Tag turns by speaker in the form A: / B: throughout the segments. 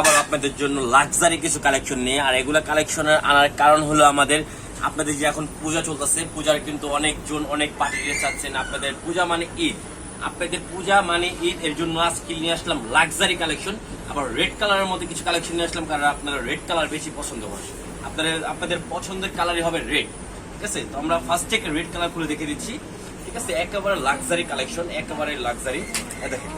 A: আবার আপনাদের জন্য লাক্সারি কিছু কালেকশন নিয়ে। আর এগুলো কালেকশনের আনার কারণ হলো আমাদের, আপনাদের যে এখন পূজা চলতেছে, পূজার কিন্তু অনেকজন অনেক পার্টি ড্রেস চাচ্ছেন আপনাদের পূজা মানে ঈদ। আপনাদের পূজা মানে ঈদ, এর জন্য আজকে নিয়ে আসলাম লাক্সারি কালেকশন আবার রেড কালারের মধ্যে কিছু কালেকশন নিয়ে আসলাম কারণ আপনারা রেড কালার বেশি পছন্দ করেন। আপনাদের আপনাদের পছন্দের কালারই হবে রেড ঠিক আছে? তো আমরা ফার্স্ট থেকে রেড কালার খুলে দেখে দিচ্ছি। ঠিক আছে? একেবারে লাক্সারি কালেকশন একেবারে লাক্সারি দেখেন।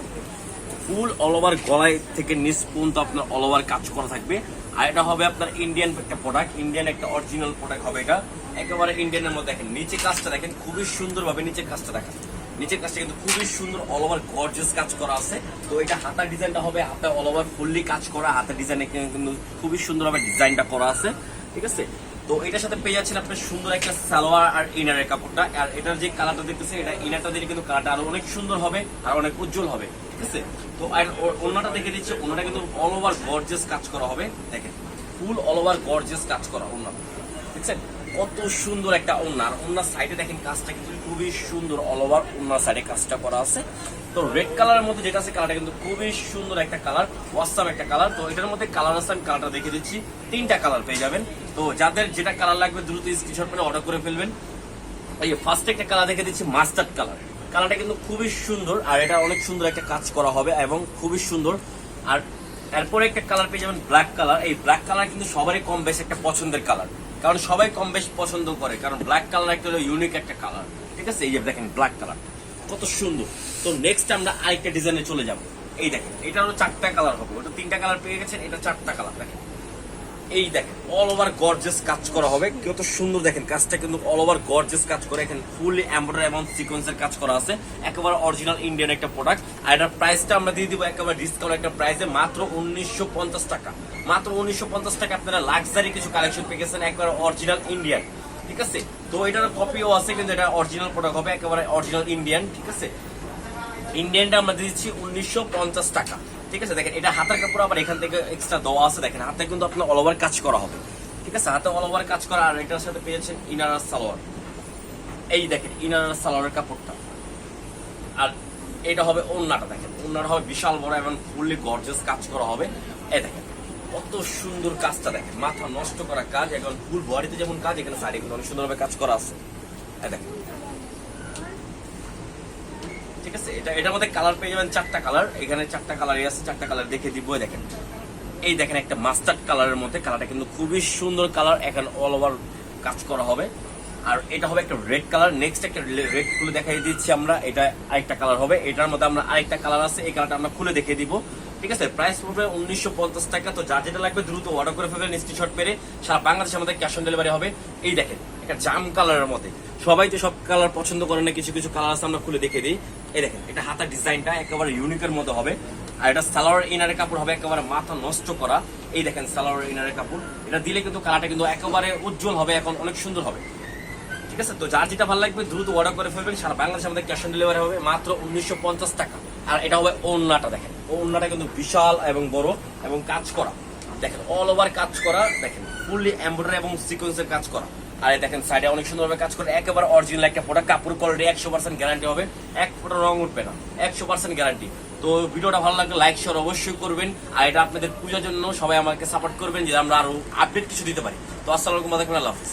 A: ফুল অল ওভার গলায় থেকে নিচ পর্যন্ত আপনার অল ওভার কাজ করা থাকবে। আর এটা হবে আপনার ইন্ডিয়ান একটা প্রোডাক্ট ইন্ডিয়ান একটা অরিজিনাল প্রোডাক্ট হবে এটা। একেবারে ইন্ডিয়ানের মধ্যে দেখেন নিচে কাজটা দেখেন, খুবই সুন্দরভাবে নিচে কাজটা দেখেন। নিচের কাজটা কিন্তু খুবই সুন্দর অল ওভার গর্জিয়াস কাজ করা আছে। তো এটা হাতার ডিজাইনটা হবে, হাতে অল ওভার ফুললি কাজ করা, হাতের ডিজাইনে কিন্তু খুবই সুন্দরভাবে ডিজাইনটা করা আছে। ঠিক আছে? তো এটার সাথে পেয়ে যাচ্ছেন আপনার সুন্দর একটা সালোয়ার আর ইনারের কাপড়টা। আর এটার যে কালারটা দেখতেছেন, এটা ইনারটা দিলে কিন্তু কালারটা আরও অনেক সুন্দর হবে, আর অনেক উজ্জ্বল হবে, ঠিক আছে? তো আর ওড়নাটা দেখে দিচ্ছে ওনাটা কিন্তু অল ওভার গর্জেস কাজ করা হবে, দেখেন ফুল অল ওভার গর্জেস কাজ করা ওড়না দেখছেন কত সুন্দর একটা ওনার ওনার সাইডে দেখেন কাজটা কিন্তু খুবই সুন্দর অল ওভার ওড়নার সাইডে কাজটা করা আছে। তো রেড কালারের মধ্যে যেটা আছে কালারটা কিন্তু খুবই সুন্দর একটা কালার ওয়াসাম একটা কালার তো এটার মধ্যে কালার আছে, আমি কালারটা দেখে দিচ্ছি। তিনটা কালার পেয়ে যাবেন। তো যাদের যেটা কালার লাগবে দ্রুত স্ক্রিনশট করে অর্ডার করে ফেলবেন। এই ফার্স্ট একটা কালার দেখে দিচ্ছি মাস্টার্ড কালার কালারটা কিন্তু খুবই সুন্দর, আর এটা অনেক সুন্দর একটা কাজ করা হবে এবং খুবই সুন্দর। আর এরপরে একটা কালার পেয়ে যাবেন ব্ল্যাক কালার এই ব্ল্যাক কালার কিন্তু সবারই কম বেশ একটা পছন্দের কালার কারণ সবাই কম বেশ পছন্দ করে, কারণ ব্ল্যাক কালার একটা হলো ইউনিক একটা কালার ঠিক আছে? এই যে দেখেন ব্ল্যাক কালার কত সুন্দর। তো নেক্সট আমরা আরেকটা ডিজাইনে চলে যাব। এই দেখেন, এটা হলো চারটা কালার হবে। ওটা তিনটা কালার পেয়ে গেছেন, এটা চারটা কালার দেখেন এই দেখেন অল ওভার গর্জেস কাজ করা হবে। কত সুন্দর দেখেন, কাজটা কিন্তু অল ওভার গর্জেস কাজ করে। এখানে ফুলি এমব্রয়ডারি এবং সিকোয়েন্সের কাজ করা আছে। একেবারে অরিজিনাল ইন্ডিয়ান একটা প্রোডাক্ট আর এটার প্রাইসটা আমরা দিয়ে দিব একেবারে ডিসকাউন্ট একটা প্রাইসে মাত্র উনিশশো পঞ্চাশ টাকা। মাত্র উনিশশো পঞ্চাশ টাকা আপনারা লাক্সারি কিছু কালেকশন পেয়ে গেছেন, একবারে অরিজিনাল ইন্ডিয়ান ঠিক আছে? তো এটার কপিও আছে, কিন্তু এটা অরিজিনাল প্রোডাক্ট হবে, একেবারে অরিজিনাল ইন্ডিয়ান ঠিক আছে? ইন্ডিয়ানটা আমরা দিচ্ছি উনিশশো পঞ্চাশ টাকা। ঠিক আছে, দেখেন, এটা হাতের কাপড় আবার এখান থেকে এক্সট্রা দেওয়া আছে, দেখেন, হাতে কিন্তু আপনার অল ওভার কাজ করা হবে। ঠিক আছে, হাতে অল ওভার কাজ করা, আর এটার সাথে পেয়েছেন ইনার সালোয়ার। এই দেখেন ইনার সালোয়ারের কাপড়টা। আর এটা হবে ওন্নাটা, দেখেন, ওন্নাটা হবে বিশাল বড় এবং ফুললি গর্জাস কাজ করা হবে। এই দেখেন, কত সুন্দর কাজটা দেখেন, মাথা নষ্ট করা কাজ, এখন ফুল বডিতে যেমন কাজ, এখানে সাইডে কিন্তু অনেক সুন্দরভাবে কাজ করা আছে। এই দেখেন ঠিক আছে? এটা এটার মধ্যে কালার পেয়ে যাবেন চারটা কালার এখানে চারটা কালারই আছে, চারটা কালার দেখে দিব দেখেন। এই দেখেন একটা মাস্টার্ড কালারের মধ্যে কালারটা কিন্তু খুবই সুন্দর কালার এখানে অল ওভার কাজ করা হবে। আর এটা হবে একটা রেড কালার নেক্সট একটা রেড খুলে দেখাই দিচ্ছি আমরা, এটা আরেকটা কালার হবে। এটার মধ্যে আমরা আরেকটা কালার আছে, এই কালারটা আমরা খুলে দেখিয়ে দিব। ঠিক আছে? প্রাইস পড়বে উনিশশো পঞ্চাশ টাকা। তো যার যেটা লাগবে দ্রুত অর্ডার করে ফেলবেন স্ক্রিনশট পেরে সারা বাংলাদেশে আমাদের ক্যাশ অন ডেলিভারি হবে। এই দেখেন, একটা জাম কালারের মধ্যে। সবাই তো সব কালার পছন্দ করে না, কিছু কিছু কালার আছে, আমরা খুলে দেখে দিই। এই দেখেন, এটা হাতার ডিজাইনটা একেবারে ইউনিকের মধ্যে হবে। আর এটা সালোয়ার ইনারের কাপড় হবে, একেবারে মাথা নষ্ট করা। এই দেখেন, সালোয়ার ইনারের কাপড়। এটা দিলে কিন্তু কালারটা কিন্তু একেবারে উজ্জ্বল হবে, এখন অনেক সুন্দর হবে। ঠিক আছে? তো যার যেটা ভালো লাগবে, দ্রুত অর্ডার করে ফেলবেন, সারা বাংলাদেশে আমাদের ক্যাশ অন ডেলিভারি হবে, মাত্র উনিশশো পঞ্চাশ টাকা। আর এটা হবে ওন্নাটা দেখেন। ওন্নাটা কিন্তু বিশাল এবং বড় এবং কাজ করা। দেখেন অল ওভার কাজ করা, দেখেন ফুললি এমব্রয়ডারি এবং সিকোয়েন্সের কাজ করা। আর দেখেন সাইডে অনেক সুন্দরভাবে কাজ করে। একেবারে অরিজিনাল একটা প্রোডাক্ট কাপড় কোয়ালিটি একশো পার্সেন্ট গ্যারান্টি হবে। এক ফোটা রং উঠবে না, একশো পার্সেন্ট গ্যারান্টি তো ভিডিওটা ভালো লাগলে লাইক শেয়ার অবশ্যই করবেন। আর এটা আপনাদের পূজার জন্য সবাই আমাকে সাপোর্ট করবেন যে আমরা আরও আপডেট কিছু দিতে পারি। তো আসসালামু আলাইকুম আল্লাহ হাফিজ।